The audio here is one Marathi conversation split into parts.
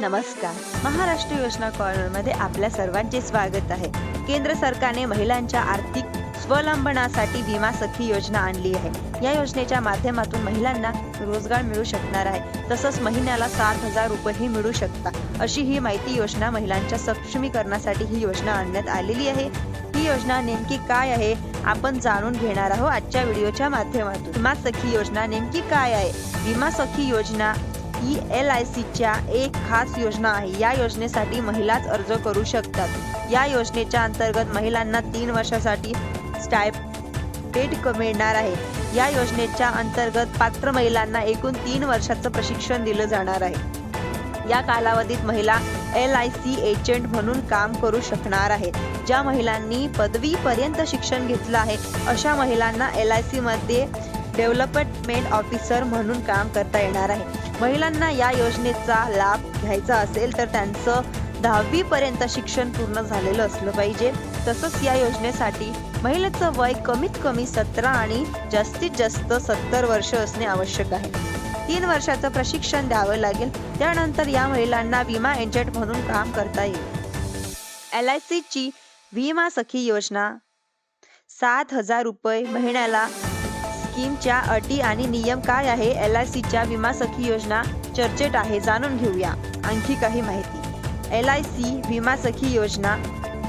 नमस्कार. महाराष्ट्र योजना कॉर्नरमध्ये आपल्या सर्वांचे स्वागत आहे. केंद्र सरकारने महिलांच्या आर्थिक स्वावलंबनासाठी विमा सखी योजना आणली आहे. या योजनेच्या माध्यमातून महिलांना रोजगार मिळू शकणार आहे. तसंच महिन्याला सात हजार रुपयेही मिळू शकतात. अशी ही माहिती योजना महिलांच्या सक्षमीकरणासाठी ही योजना आणण्यात आलेली आहे. ही योजना नेमकी काय आहे? आपण जाणून घेणार आहोत आजच्या व्हिडिओच्या माध्यमातून. विमा सखी योजना नेमकी काय आहे? विमा सखी योजना ही एल आय सीच्या एक खास योजना आहे. या योजनेसाठी महिलाच अर्ज करू शकतात. या योजनेच्या अंतर्गत महिलांना तीन वर्षासाठी स्टायपेड क- मिळणार आहे. या योजनेच्या अंतर्गत पात्र महिलांना एकूण तीन वर्षाचं प्रशिक्षण दिलं जाणार आहे. या कालावधीत महिला एल आय सी एजंट म्हणून काम करू शकणार आहेत. ज्या महिलांनी पदवीपर्यंत शिक्षण घेतलं आहे अशा महिलांना एल आय सीमध्ये डेव्हलपमेंट ऑफिसर म्हणून काम करता येणार आहे. महिलांना या योजनेचा लाभ घ्यायचा असेल तर त्यांचं दहावी पर्यंत शिक्षण पूर्ण झालेलं असलं पाहिजे. तसंच या योजनेसाठी महिलेचं वय कमीत कमी सतरा आणि जास्तीत जास्त सत्तर वर्ष असणे आवश्यक आहे. तीन वर्षाचं प्रशिक्षण द्यावं लागेल. त्यानंतर या महिलांना विमा एजंट म्हणून काम करता येईल. एल आय सीची विमा सखी योजना सात हजार रुपये महिन्याला स्कीमच्या अटी आणि नियम काय आहे? एल आय सीच्या विमा सखी योजना चर्चेत आहे जाणून घेऊया. आणखी काही माहिती. एल आय सी विमा सखी योजना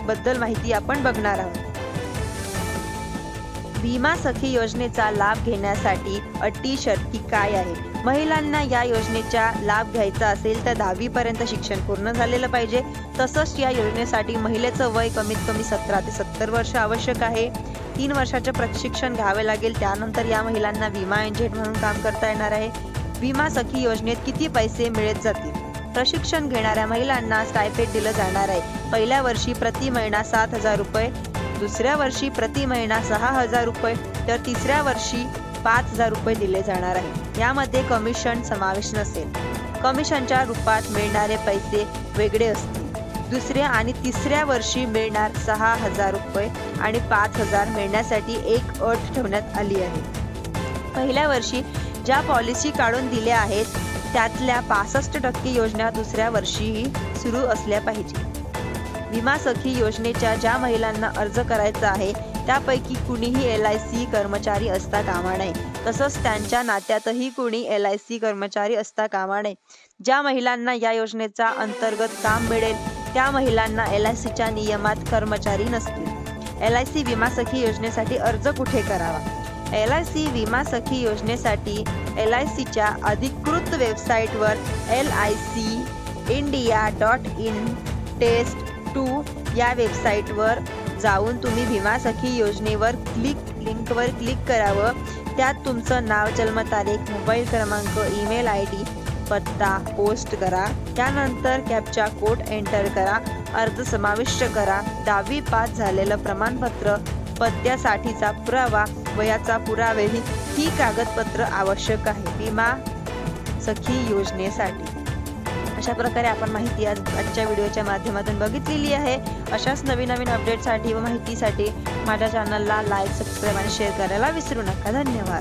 बद्दल माहिती आपण बघणार आहोत. विमा सखी योजनेचा लाभ घेण्यासाठी अटी शर्ती काय आहे? महिलांना या योजनेचा लाभ घ्यायचा असेल तर दहावी पर्यंत शिक्षण पूर्ण झालेलं पाहिजे. तसंच या योजनेसाठी महिलेचं वय कमीत कमी सतरा ते सत्तर वर्ष आवश्यक आहे. तीन वर्षाचे प्रशिक्षण घ्यावे लागेल. त्यानंतर या महिलांना विमा एजंट म्हणून काम करता येणार आहे. विमा सखी योजनेत किती पैसे मिळत जातील? प्रशिक्षण घेणाऱ्या महिलांना स्टायपेट दिलं जाणार आहे. पहिल्या वर्षी प्रति महिना सात हजार रुपये दुसऱ्या वर्षी प्रति महिना सहा हजार रुपये तर तिसऱ्या वर्षी पाच हजार रुपये दिले जाणार आहे. यामध्ये कमिशन समावेश नसेल. कमिशनच्या रूपात मिळणारे पैसे वेगळे असतील. दुसऱ्या आणि तिसऱ्या वर्षी मिळणार सहा हजार रुपये आणि पाच हजार मिळण्यासाठी एक अट ठेवण्यात आली आहे. पहिल्या वर्षी ज्या पॉलिसी काढून दिल्या आहेत त्यातल्या पासष्ट टक्के योजना दुसऱ्या वर्षीही सुरू असल्या पाहिजे. विमा सखी योजनेच्या ज्या महिलांना अर्ज करायचा आहे त्यापैकी कुणीही एल आय सी कर्मचारी असता कामा नये. तसंच त्यांच्या नात्यातही कुणी एल आय सी कर्मचारी असता कामा नये. ज्या महिलांना या योजनेचा अंतर्गत काम मिळेल त्या महिलांना एल आय सीच्या नियमात कर्मचारी नसतील. एल आय सी विमा सखी योजनेसाठी अर्ज कुठे करावा? एल आय सी विमा सखी योजनेसाठी एल आय सीच्या अधिकृत वेबसाईटवर L I C India dot in test two या वेबसाईटवर जाऊन तुम्ही विमा सखी योजनेवर क्लिक लिंकवर क्लिक करावं. त्यात तुमचं नाव जन्मतारीख मोबाईल क्रमांक ईमेल आय डी पत्ता पोस्ट करा. त्यानंतर कॅपचा कोड एंटर करा. अर्ज समाविष्ट करा. दहावी पास झालेलं प्रमाणपत्र पत्त्यासाठीचा पुरावा वयाचा पुरावेही ही कागदपत्र आवश्यक आहे. विमा सखी योजनेसाठी. अशा प्रकारे आपण माहिती आज आजच्या व्हिडिओच्या माध्यमातून बघितलेली आहे. अशाच नवीन नवीन अपडेटसाठी व माहितीसाठी माझ्या चॅनलला लाईक सबस्क्राईब आणि शेअर करायला विसरू नका. धन्यवाद.